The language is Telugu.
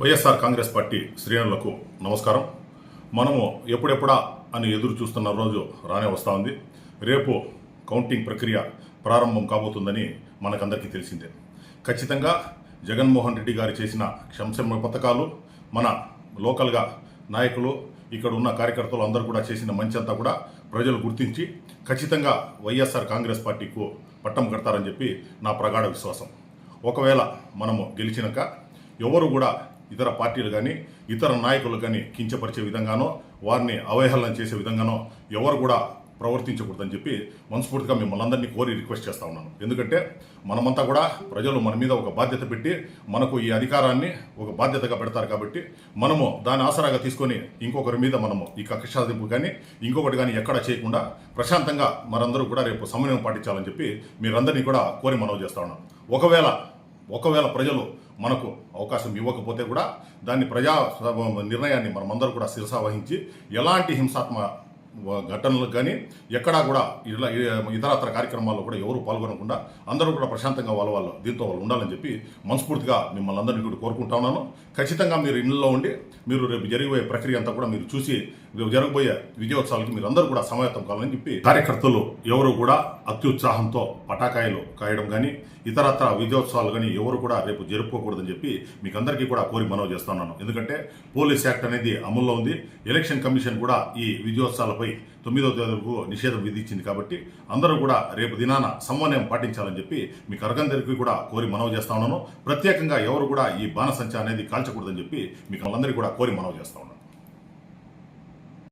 వైఎస్ఆర్ కాంగ్రెస్ పార్టీ శ్రేణులకు నమస్కారం. మనము ఎప్పుడెప్పుడా అని ఎదురు చూస్తున్న రోజు రానే వస్తూ ఉంది. రేపు కౌంటింగ్ ప్రక్రియ ప్రారంభం కాబోతుందని మనకందరికీ తెలిసిందే. ఖచ్చితంగా జగన్మోహన్ రెడ్డి గారు చేసిన సంక్షేమ పథకాలు మన లోకల్గా నాయకులు ఇక్కడ ఉన్న కార్యకర్తలు అందరూ కూడా చేసిన మంచంతా కూడా ప్రజలు గుర్తించి ఖచ్చితంగా వైఎస్ఆర్ కాంగ్రెస్ పార్టీకు పట్టం కడతారని చెప్పి నా ప్రగాఢ విశ్వాసం. ఒకవేళ మనము గెలిచినాక ఎవరు కూడా ఇతర పార్టీలు కానీ ఇతర నాయకులు కానీ కించపరిచే విధంగానో వారిని అవహేళన చేసే విధంగానో ఎవరు కూడా ప్రవర్తించకూడదని చెప్పి మనస్ఫూర్తిగా మిమ్మల్ని అందరినీ కోరి రిక్వెస్ట్ చేస్తా ఉన్నాను. ఎందుకంటే మనమంతా కూడా ప్రజలు మన మీద ఒక బాధ్యత పెట్టి మనకు ఈ అధికారాన్ని ఒక బాధ్యతగా పెడతారు కాబట్టి మనము దాని ఆసరాగా తీసుకొని ఇంకొకరి మీద మనము ఈ కక్ష సాధింపు కానీ ఇంకొకటి కానీ ఎక్కడ చేయకుండా ప్రశాంతంగా మనందరూ కూడా రేపు సమన్వయం పాటించాలని చెప్పి మీరందరినీ కూడా కోరి మనవి చేస్తా ఉన్నాను. ఒకవేళ ఒకవేళ ప్రజలు మనకు అవకాశం ఇవ్వకపోతే కూడా దాన్ని ప్రజా నిర్ణయాన్ని మనమందరూ కూడా శిరసా వహించి ఎలాంటి హింసాత్మ ఘటనలకు కానీ ఎక్కడా కూడా ఇలా ఇతరత్ర కార్యక్రమాల్లో కూడా ఎవరు పాల్గొనకుండా అందరూ కూడా ప్రశాంతంగా వాళ్ళ వాళ్ళు దీంతో వాళ్ళు ఉండాలని చెప్పి మనస్ఫూర్తిగా మిమ్మల్ని అందరినీ కూడా కోరుకుంటా ఉన్నాను. ఖచ్చితంగా మీరు ఇళ్ళలో ఉండి మీరు రేపు జరిగిపోయే ప్రక్రియ అంతా కూడా మీరు చూసి జరగబోయే విజయోత్సవాలకి మీరు అందరూ కూడా సమాయత్తం కావాలని చెప్పి కార్యకర్తలు ఎవరు కూడా అత్యుత్సాహంతో పటాకాయలు కాయడం కానీ ఇతరత్ర విజయోత్సవాలు కానీ ఎవరు కూడా రేపు జరుపుకోకూడదని చెప్పి మీకు అందరికీ కూడా కోరి మనవి చేస్తున్నాను ఎందుకంటే పోలీస్ యాక్ట్ అనేది అమల్లో ఉంది. ఎలక్షన్ కమిషన్ కూడా ఈ విజయోత్సవాలపై తొమ్మిదవ తేదీ వరకు నిషేధం విధించింది కాబట్టి అందరూ కూడా రేపు దినాన సమన్వయం పాటించాలని చెప్పి మీకు అరగందరికీ కూడా కోరి మనవి చేస్తా ఉన్నాను. ప్రత్యేకంగా ఎవరు కూడా ఈ బాణసంచ అనేది కాల్చకూడదని చెప్పి మీకు వాళ్ళందరికీ కూడా కోరి మనవి చేస్తా ఉన్నాను.